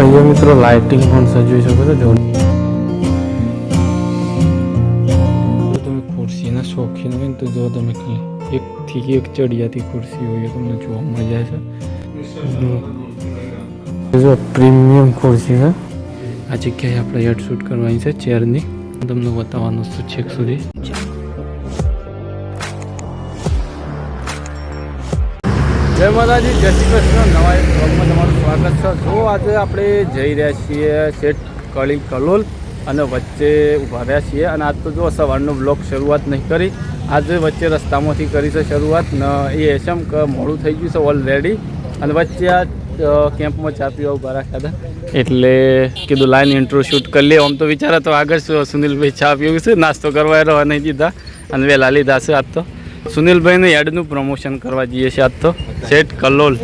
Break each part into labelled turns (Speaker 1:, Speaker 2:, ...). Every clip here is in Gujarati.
Speaker 1: અહીંયા મિત્રો લાઇટિંગ પણ સજવી શકો છો જો તમે ખુરશીના શોખીન હોય ને તો જો તમે ખાલી એકથી એક ચડિયાતી ખુરશી હોય તમને જોવા મજા છે. જો પ્રીમિયમ ખુરશી છે. આ જગ્યાએ આપણે હેડ શૂટ કરવાની છે ચેરની. તમને બતાવવાનું છે છેક સુધી. જય માતાજી, જય શ્રી કૃષ્ણ. નવા બ્લોગમાં તમારું સ્વાગત છે. જો આજે આપણે જઈ રહ્યા છીએ શેઠ કળી કલોલ અને વચ્ચે ઊભા રહ્યા છીએ. અને આજ તો જો સવારનો બ્લોગ શરૂઆત નહીં કરી, આજે વચ્ચે રસ્તામાંથી કરી છે શરૂઆત. ને, એ એસમ કે, મોડું થઈ ગયું છે ઓલરેડી અને વચ્ચે આ કેમ્પમાં ચા પીવા ઊભા રાખ્યા હતા. એટલે કીધું લાઈન ઇન્ટ્રો શૂટ કરી લે. આમ તો વિચારા તો આગળ સુનિલભાઈ ચા પીવું છે. નાસ્તો કરવા રહેવા નહીં દીધા. અને વહેલા લીધા છે આજ તો. સુનિલભાઈને યાર્ડનું પ્રમોશન કરવા જઈએ છીએ આજ તો. સેટ કલોલ.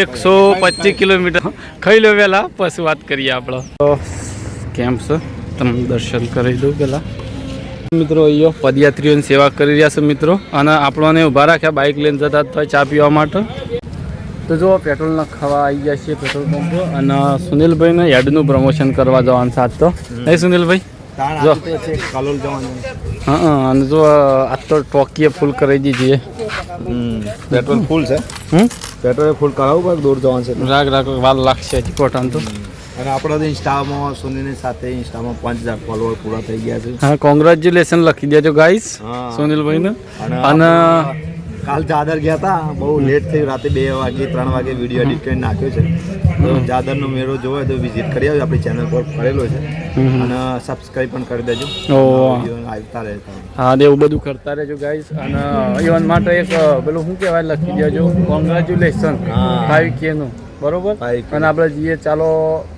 Speaker 1: એકસો પચીસ કિલોમીટર. ખાઈ લો પહેલાં પછી વાત કરીએ આપણે. તો કેમ છે? તમને દર્શન કરી દઉં પહેલાં મિત્રો, અહીંયો પદયાત્રીઓની સેવા કરી રહ્યા છે મિત્રો. અને આપણને ઊભા રાખ્યા બાઇક લઈને જતા તો ચા પીવા માટે. તો જો પેટ્રોલ નખાવા આવી ગયા છીએ, પેટ્રોલ પંપ. અને સુનિલભાઈને યાર્ડનું પ્રમોશન કરવા જવાનું સાથ તો. નહીં સુનિલભાઈ? જો.
Speaker 2: જવાનું.
Speaker 1: હા અને જો આજ તો ટોકીએ ફૂલ કરી દીધી
Speaker 2: પેટ્રોલ ફૂલ છે?
Speaker 1: હમ?
Speaker 2: પેટ્રોલ ફૂલ કરાવવું પડે દૂર જવાનું છે?
Speaker 1: રાખ રાગ વાર લાગશે હજી તો.
Speaker 2: અને આપણે તો ઇન્સ્ટામાં સોનીની સાથે ઇન્સ્ટામાં પાંચ હજાર ફોલોવર પૂરા થઈ ગયા છે.
Speaker 1: હા કોંગ્રેચ્યુલેશન લખી દેજો ગાઈસ. સુનિલભાઈને.
Speaker 2: અને કાલ જાદર ગયા હતા બહુ લેટ થયું રાતે બે વાગે ત્રણ વાગે વીડિયો એડિટ કરીને નાખ્યો છે. તો જાદરનો મેળો જોવો હોય તો વિઝિટ કરી આવજો. આપણી ચેનલ પર કરેલો છે. અને સબસ્ક્રાઈબ પણ કરી દેજો. આવતા રહેતા
Speaker 1: હા ને એવું બધું કરતા રહેજો ગાઈસ અને ઇવન માટે એક પેલું શું કહેવાય લખી દેજો? કોંગ્રેચ્યુલેશન. ફાઈવ કે નું. બરોબર? અને આપણે જઈએ ચાલો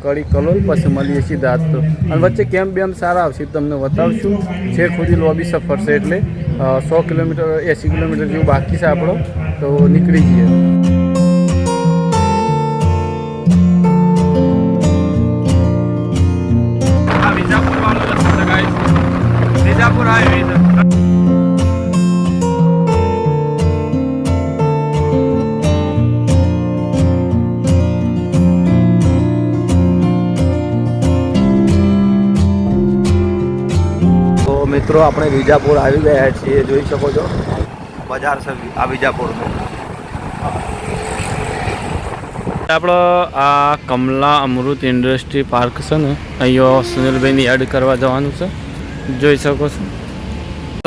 Speaker 1: કડી કલોલ પછી મળીએ સીધા તો. અને વચ્ચે કેમ્પ બેમ્પ સારા આવશે તમને બતાવશું. છે ખુદી લોબી સફર છે એટલે. સો કિલોમીટર એંસી કિલોમીટર જેવું બાકી છે આપણો તો નીકળી જઈએ.
Speaker 2: મિત્રો આપણે વિજાપુર આવી ગયા છીએ જોઈ શકો છો. બજાર છે આ વિજાપુર
Speaker 1: આપણો આ કમલા અમૃત ઇન્ડસ્ટ્રી પાર્ક છે ને અહીંયા સુનિલભાઈની એડ કરવા જવાનું છે. જોઈ શકો છો.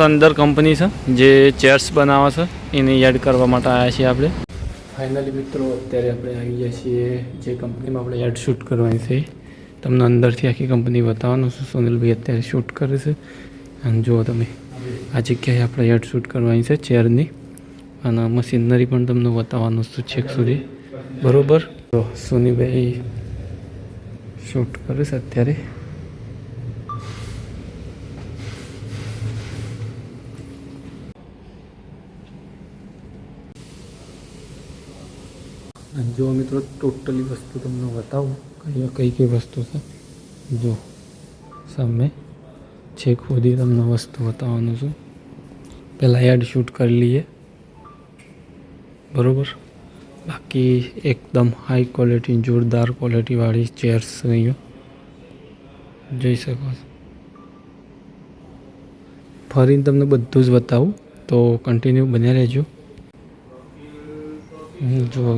Speaker 1: અંદર કંપની છે જે ચેર્સ બનાવે છે એની એડ કરવા માટે આવ્યા છીએ આપણે. ફાઇનલી મિત્રો અત્યારે આપણે આવી ગયા છીએ જે કંપનીમાં આપણે એડ શૂટ કરવાની છે. તમને અંદરથી આખી કંપની બતાવવાનું છે સુનિલભાઈ અત્યારે શૂટ કરે છે. અને જુઓ તમે, આ જગ્યાએ આપણે એડ શૂટ કરવાની છે ચેરની. અને મશીનરી પણ તમને બતાવવાનું છે છેક સુધી. બરાબર? તો સુનીભાઈ શૂટ કરે છે અત્યારે. જો મિત્રો, ટોટલી વસ્તુ તમને બતાવું. કઈ કઈ કઈ વસ્તુ છે? જો સામે. છેક ખુદી તમને વસ્તુ બતાવવાનું છું. પહેલાં એડ શૂટ કરી લઈએ. બરાબર? બાકી એકદમ હાઈ ક્વોલિટી જોરદાર ક્વોલિટીવાળી ચેર્સ અહીંયા. જોઈ શકો છો. ફરીને તમને બધું જ બતાવું. તો કન્ટિન્યુ બન્યા રહેજો. હમ, જુઓ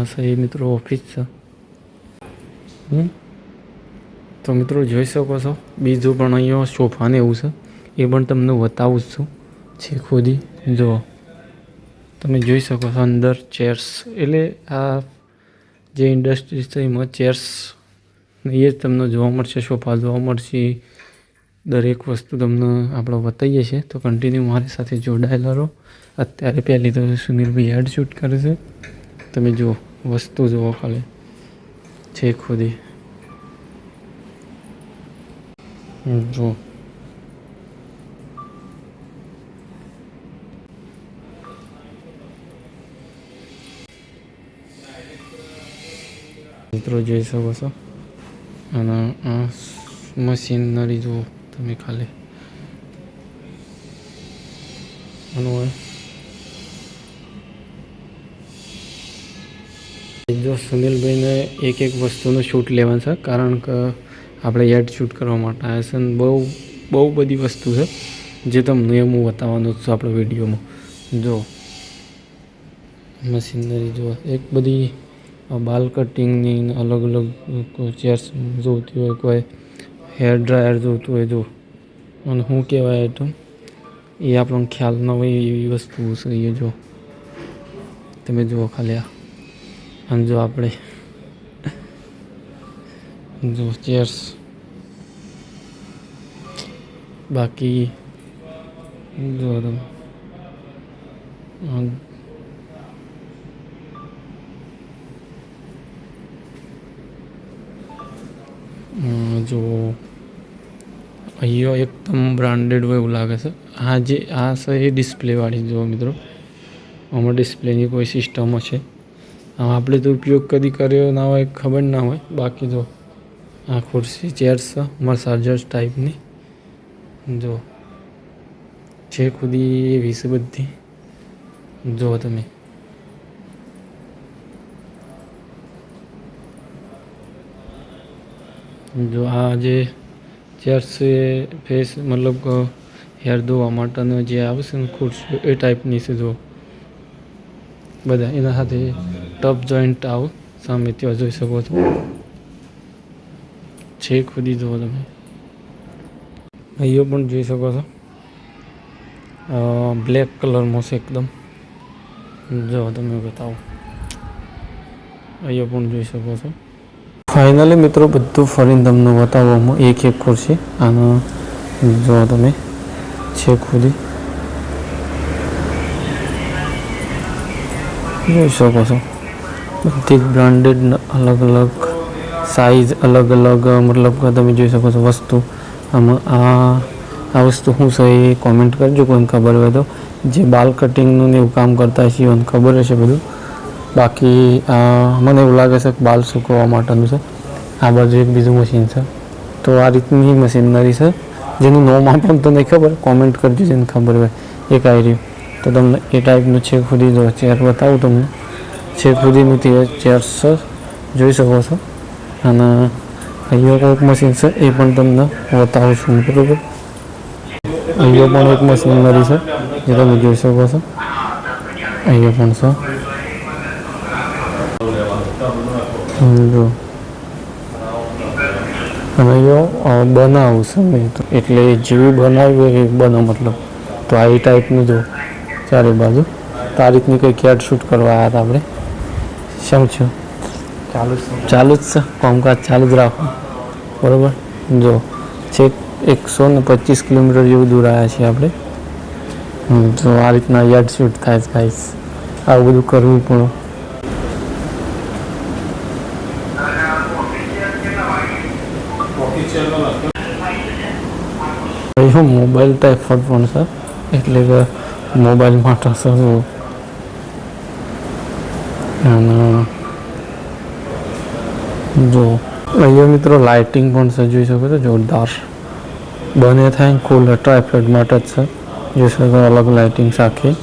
Speaker 1: ગાઈસ હા સહી મિત્રો ઓફિસ છે. હમ? તો મિત્રો જોઈ શકો છો, બીજું પણ અહીંયા સોફાને એવું છે. એ પણ તમને બતાવું છું છે ખુદી. જો, તમે જોઈ શકો છો અંદર ચેર્સ એટલે આ જે ઇન્ડસ્ટ્રી છે, એમાં ચેર્સ એ જ તમને જોવા મળશે સોફા જોવા મળશે. દરેક વસ્તુ તમને આપણે બતાવીએ છીએ. તો કન્ટિન્યુ મારી સાથે જોડાયેલા રહો. અત્યારે પહેલી તો સુનિલભાઈ એડ શૂટ કરે છે. તમે જુઓ. વસ્તુ જુઓ ખાલી. છે ખુદી. જો મિત્રો, જોઈ શકો છો? અને આ મશીનરી જુઓ તમે ખાલી. આનું સુનિલભાઈને એક એક વસ્તુનું શૂટ લેવાનું છે, કારણ કે આપણે એડ શૂટ કરવા માટે આવ્યા છે અને બહુ બહુ બધી વસ્તુ છે, જે તમને એમ હું બતાવવાનું છું આપણે વિડીયોમાં. જો, મશીનરી જો, એક બધી બાલ કટિંગની અલગ અલગ ચેર્સ જોઈતી હોય, કોઈ હેર ડ્રાયર જોઈતું હોય, જો. અને શું કહેવાય આઈટમ એ આપણને ખ્યાલ ન હોય એવી વસ્તુ છે એ, જો. તમે જુઓ ખાલી આ. અને જો આપણે જો ચેર્સ બાકી જો જો અહીંયા એકદમ બ્રાન્ડેડ હોય એવું લાગે છે. આ જે આ છે એ ડિસ્પ્લેવાળી જુઓ મિત્રો. આમાં ડિસ્પ્લેની કોઈ સિસ્ટમ હશે. આપણે તો ઉપયોગ કદી કર્યો ના હોય, ખબર ના હોય. બાકી જો આ ખુરશી ચેર્સ મસાજર્સ ટાઈપની જો છે ખુદી એવી છે બધી. જો તમે. જો આ જે ચેર્સ છે ફેસ મતલબ હેર ધોવા માટેનો જે આવશે ને ખુરશી, એ ટાઈપની છે જો. બધા એના સાથે ટપ જોઈન્ટ આવું. સામે ત્યાં જોઈ શકો છો. છે ખુદી જુઓ તમે. અહીંયા પણ જોઈ શકો છો. બ્લેક કલરમાં છે એકદમ. જો તમે બતાવો. અહીંયા પણ જોઈ શકો છો. ફાઇનલી મિત્રો બધું ફરીને તમને બતાવવામાં એક એક ખુરશી આનો જો તમે. છે ખુદી. જોઈ શકો છો. બધી બ્રાન્ડેડ અલગ અલગ સાઈઝ અલગ અલગ, મતલબ કે તમે જોઈ શકો છો વસ્તુ. આમાં આ આ વસ્તુ શું છે એ કોમેન્ટ કરજો કોઈને ખબર હોય તો. જે બાલ કટિંગનું ને એવું કામ કરતા હશે એને ખબર હશે બધું. બાકી મને એવું લાગે છે કે બાલ સૂકવવા માટેનું છે. આ બાજુ એક બીજું મશીન છે. તો આ રીતની મશીનરી છે. જેનું નામ આપણને તો નહીં ખબર કોમેન્ટ કરજો જેને ખબર હોય. એક આવી રહ્યું. તો તમને એ ટાઈપનું છે, ખુદી જો ચેર બતાવું તમને. છે ખુદીનું તે ચેર છે જોઈ શકો છો. અને અહીંયા કોઈક મશીન છે, એ પણ તમને બતાવું છું બરાબર? અહીંયા પણ એક મશીનરી છે, જે તમે જોઈ શકો છો. અહીંયા પણ છે. જો. અને અહીંયા બનાવું છે મેં તો. એટલે જેવી બનાવ્યું એ બનો, મતલબ. તો આ એ ટાઈપનું જો, ચારે બાજુ. તારીખની કંઈક યાદ શૂટ કરવા આવ્યા હતા આપણે. શું છો?
Speaker 2: ચાલુ
Speaker 1: ચાલુ જ છે? કામકાજ ચાલુ જ રાખો. બરાબર? જો છેક એકસો ને પચીસ કિલોમીટર જેવું દૂર આવ્યા છીએ આપણે. તો આ રીતના યાર્ડ શૂટ થાય છે ગાઈસ આવું બધું કરવું પણ. મોબાઈલ ટાઈપ ફોન પણ સર એટલે કે મોબાઈલ માટે શું અને જો અહીંયા મિત્રો લાઇટિંગ પણ છે, જોઈ શકો છો, જોરદાર. બને થાય કુલ ટ્રાયફ્લેટ માટે જ છે. જોઈ શકો અલગ લાઇટિંગ આખી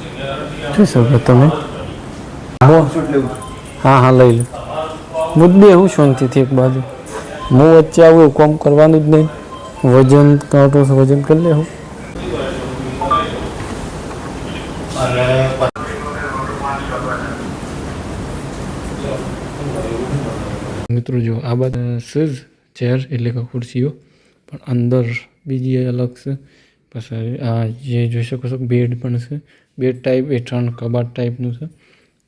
Speaker 1: જોઈ શકો તમે. હા હા લઈ લો. મુદ્દે હું શાંતિથી એક બાજુ. હું વચ્ચે આવું કોમ કરવાનું જ નહીં. વજન કાંટો વજન કરી લે હું. મિત્રો જો આ બાદ સજ ચેર એટલે કે ખુરશીઓ, પણ અંદર બીજી અલગ છે પછી આ જે જોઈ શકો છો, બેડ પણ છે. બેડ ટાઈપ, એ ત્રણ કબાટ ટાઈપનું છે.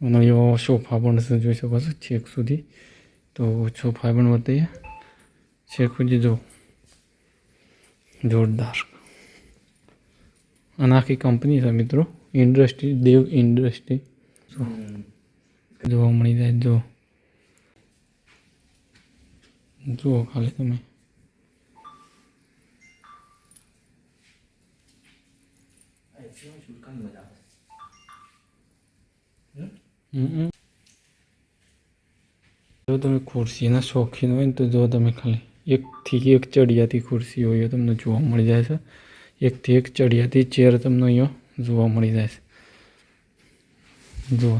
Speaker 1: અને એવો સોફા પણ છે, જોઈ શકો છો, છેક સુધી. તો સોફા પણ બતાવીએ. છેક સુધી જો. જોરદાર. અને આખી કંપની છે મિત્રો. Industry, Dev industry. જોવા મળી જાય જો જુઓ ખાલી તમે. જો તમે ખુરશીના શોખીન હોય ને તો જો તમે ખાલી. એકથી એક ચડિયાતી ખુરશી હોય તમને જોવા મળી જાય છે. એકથી એક ચડિયાતી ચેર તમને અહીંયા જોવા મળી જાય છે. જુઓ.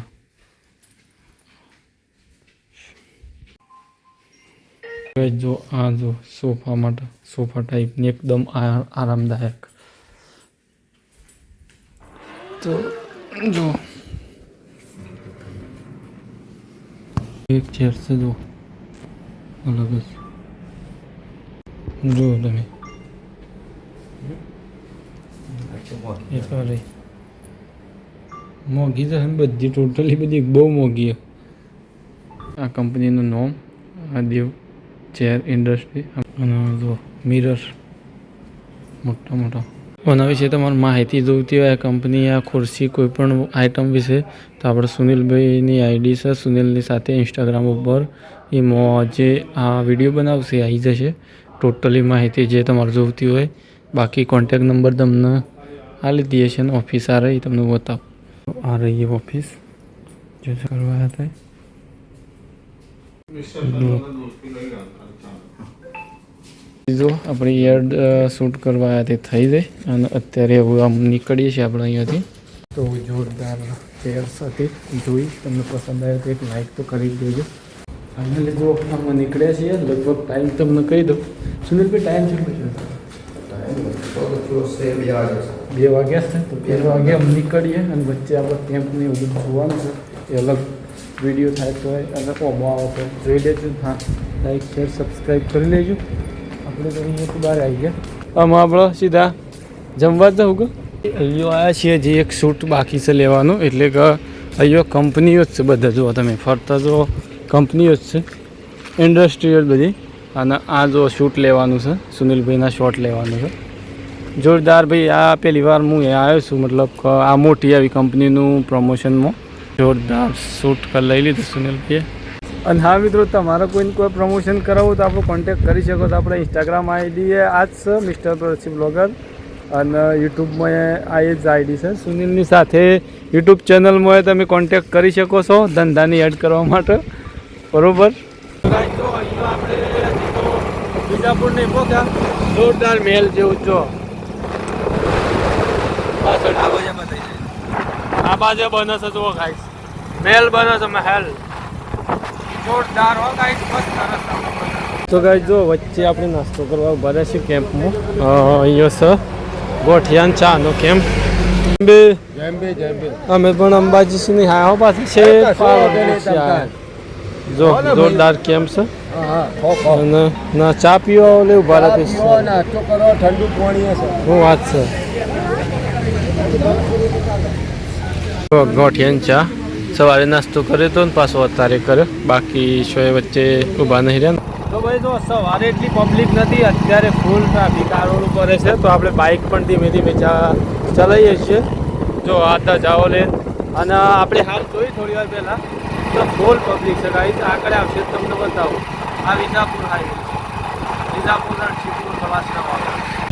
Speaker 1: હવે જો આ જો સોફા માટે, સોફા ટાઈપની એકદમ આ- આરામદાયક. તો જો. એક ચેર છે જો. અલગ જ. જો તમે. મોંઘી તો ને બધી ટોટલી બધી બહુ છે. આ કંપનીનું નામ, આ દેવ ચેર ઇન્ડસ્ટ્રી અને મિરર મોટા મોટા. આના વિશે તમારે માહિતી જોઈતી હોય આ કંપની આ ખુરશી કોઈ પણ આઇટમ વિશે, તો આપણે સુનિલભાઈની આઈડી છે, સુનિલની સાથે ઇન્સ્ટાગ્રામ ઉપર. એમાં જે આ વીડિયો બનાવશે આવી જશે. ટોટલી માહિતી જે તમારે જોઈતી હોય. બાકી કોન્ટેક નંબર તમને આ લીધી છે ને ઓફિસ આ રહી, તમને બતાવો. આ રહી ઓફિસ જો કરવા હતા. જો આપણે એડ શૂટ કરવા આવ્યા તે થઈ જાય. અને અત્યારે હવે આમ નીકળીએ છીએ આપણે અહીંયાથી. તો જોરદાર ચેર્સ હતી જોઈ તમને પસંદ આવ્યો તો એક લાઈક તો કરી દેજો. ફાઇનલી જો અમે નીકળ્યા છીએ લગભગ ટાઈમ તમને કહી દઉં. સુનિલભાઈ ટાઈમ છે બે વાગ્યા છે તો બે વાગે અમે નીકળીએ અને વચ્ચે આપણે કેમ્પને એવું જોવાનું છે. એ અલગ વીડિયો થાય તો અને ઓમો આવે તો જોઈ લેજો. હા લાઈક શેર સબસ્ક્રાઈબ કરી લેજો. આપણે તો અહીંયાથી બહાર આવી ગયા. આમાં આપણે સીધા જમવા જવું કે? અહીંયા આવ્યા છીએ જે એક શૂટ બાકી છે લેવાનું એટલે કે અહીંયા કંપનીઓ જ છે બધા. જુઓ તમે ફરતા જો કંપનીઓ જ છે. ઇન્ડસ્ટ્રીયલ બધી. અને આ જો શૂટ લેવાનું છે સુનિલભાઈના શોટ લેવાનું છે. જોરદાર ભાઈ આ પહેલી વાર હું એ આવ્યો છું મતલબ આ મોટી આવી કંપનીનું પ્રમોશનમાં જોરદાર શૂટ કર લઈ લીધું સુનિલભાઈએ. અને હા મિત્રો તમારે કોઈને કોઈ પ્રમોશન કરાવવું તો આપણો કોન્ટેક્ટ કરી શકો. તો આપણે ઇન્સ્ટાગ્રામ આઈડી એ આ જ છે મિસ્ટર પ્રસિપ બ્લોગર અને યુટ્યુબમાં આ એ જ આઈડી છે. સુનિલની સાથે યુટ્યુબ ચેનલમાં તમે કોન્ટેક્ટ કરી શકો છો ધંધાની એડ કરવા માટે. બરોબર? બીજાપુર નહીં પહોંચ્યા જોરદાર મહેલ જેવું જો આ બાજુ બને છે. જુઓ ખાઈશ મહેલ બને છે મહેલ. જોરદાર હો ગાઈસ મસ્ત તો ગાઈસ જો વચ્ચે આપણે નાસ્તો કરવા ઊભા રહ્યા છીએ કેમ્પમાં અહીંયા સર ગોઠિયાન ચાનો કેમ્પ બે અમે પણ અંબાજી સુની હા હો પાસે છે. જો જોરદાર કેમ્પ છે. અને ના ચા પીવા ઓલે ઊભા રહ્યા
Speaker 2: નાસ્તો ઠંડુ પાણી હશે
Speaker 1: શું વાત છે. ગોઠિયાન ચા. સવારે નાસ્તો કર્યો તો ને પાછો અત્યારે કર્યો. બાકી શોએ વચ્ચે ઊભા નહીં રહ્યા. તો ભાઈ જો સવારે એટલી પબ્લિક નથી, અત્યારે ફૂલ ટ્રાફિક આ રોડ ઉપર છે તો આપણે બાઇક પણ ધીમે ધીમે ચલાવીએ છીએ. જો આતા જાઓ લે. અને આપણે હાલ જોઈ થોડી વાર પહેલાં, તો ફૂલ પબ્લિક છે ગાઈ આગળ આવશે, તમને બતાવું. આ વિજાપુર હાઈવે વિજાપુર રણછીપુર પ્રવાસના વાળા